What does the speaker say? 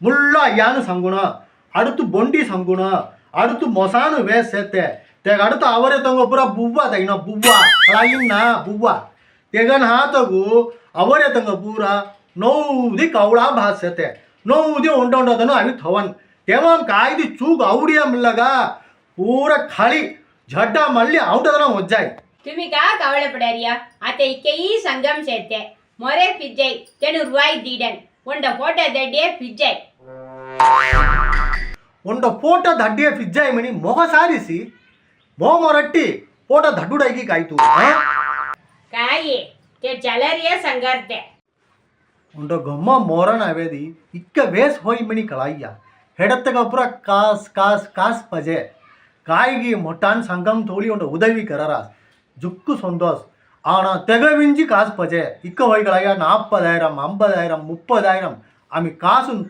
ಮುಳ್ಳ ಯಾನು ಸಂಗುಣ அடுத்து பொண்டி சங்குனா அடுத்து மொசானு வே சேத்தே தேக அடுத்து அவரே தொங்க பூரா புவ்வா தகினா புவ்வா அழகினா புவ்வா தேகன் ஹாத்தகு ಅವರೇ ತಂಗ ಪೂರ ನೋವುದಿ ಕವಳಾ ಭಾಸ್ ಸೇತೆ ನೋವುದಿ ಉಂಡ ಉಂಡದನು ಅವಿ ಥವನ್ ತೇವಾಂ ಕಾಯ್ದು ಚೂಗ್ ಅವಡಿಯ ಮಿಲ್ಲಗ ಪೂರ ಖಾಳಿ ಜಡ್ಡ ಮಳ್ಳಿ ಔಟದನ ಒಜ್ಜಾಯ್ ತುಮಿ ಕಾ ಕವಳ ಪಡಾರಿಯ ಆತ ಇಕ್ಕೆಯಿ ಸಂಗಮ್ ಸೇತೆ ಮೊರೆ ಪಿಜ್ಜೈ ತೆನು ರೂವಾಯ್ ದೀಡನ್ ಉಂಡ ಫೋಟೋ ದಡ್ಡಿಯ ಪಿಜ್ಜೈ ಒಂಡ ಫೋಟೋ ದಡ್ಡಿಯ ಫಿಜ್ಜಾಯ್ ಮಣಿ ಮೊಗ ಸಾರಿಸಿ ಮೋ ಮೊರಟ್ಟಿ ಫೋಟೋ ದಡ್ಡುಡಾಗಿ ಕಾಯ್ತು ಆ? ಕಾಯಿ ते ಚಲರಿಯ ಸಂಗರ್ತೆ ಉಂಡ ಗಮ್ಮ ಮೋರನ ಅವೇದಿ ಇಕ್ಕ ವೇಸ್ ಹೋಯ್ ಮಣಿ ಕಳಾಯ್ಯ ಹೆಡತ್ತಗ ಪುರ ಕಾಸ್ ಕಾಸ್ ಕಾಸ್ ಪಜೆ ಕಾಯಿಗಿ ಮೊಟ್ಟಾನ್ ಸಂಗಮ್ ತೋಳಿ ಉಂಡ ಉದವಿ ಕರರಾಸ್ ಜುಕ್ಕು ಸಂತೋಷ್ ஆனா தெகவிஞ்சி காசு பஜே இக்க வைகளையா நாற்பதாயிரம் ஐம்பதாயிரம் முப்பதாயிரம் அமி காசு